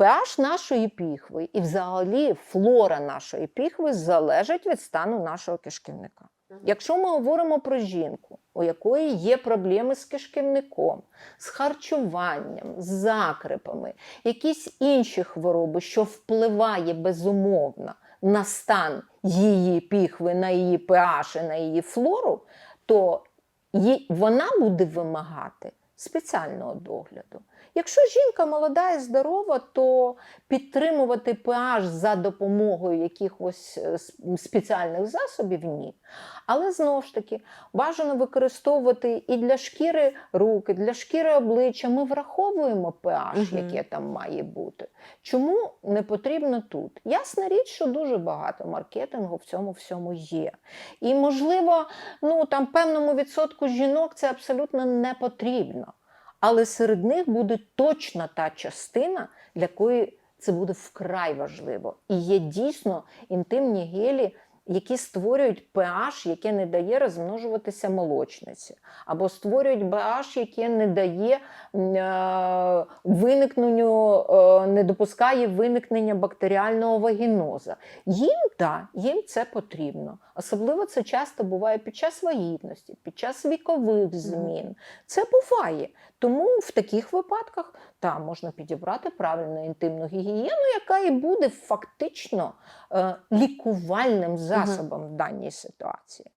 pH нашої піхви і взагалі флора нашої піхви залежить від стану нашого кишківника. Якщо ми говоримо про жінку, у якої є проблеми з кишківником, з харчуванням, з закрипами, якісь інші хвороби, що впливає безумовно на стан її піхви, на її pH і на її флору, то вона буде вимагати спеціального догляду. Якщо жінка молода і здорова, то підтримувати pH за допомогою якихось е, спеціальних засобів ні. Але знову ж таки бажано використовувати і для шкіри руки, для шкіри обличчя. Ми враховуємо pH, Мгм. яке там має бути. Чому не потрібно тут? Ясна річ, що дуже багато маркетингу в цьому всьому є. І, можливо, ну там певному відсотку жінок це абсолютно не потрібно. Але серед них буде точно та частина, для якої це буде вкрай важливо. І є дійсно інтимні гелі, які створюють pH, яке не дає розмножуватися молочниці, або створюють pH, яке не дає е, виникненню, е, не допускає виникнення бактеріального вагіноза. Їм так, їм це потрібно. Особливо це часто буває під час вагітності, під час вікових змін. Це буває. Тому в таких випадках та, можна підібрати правильну інтимну гігієну, яка і буде фактично е, лікувальним засобом в даній ситуації.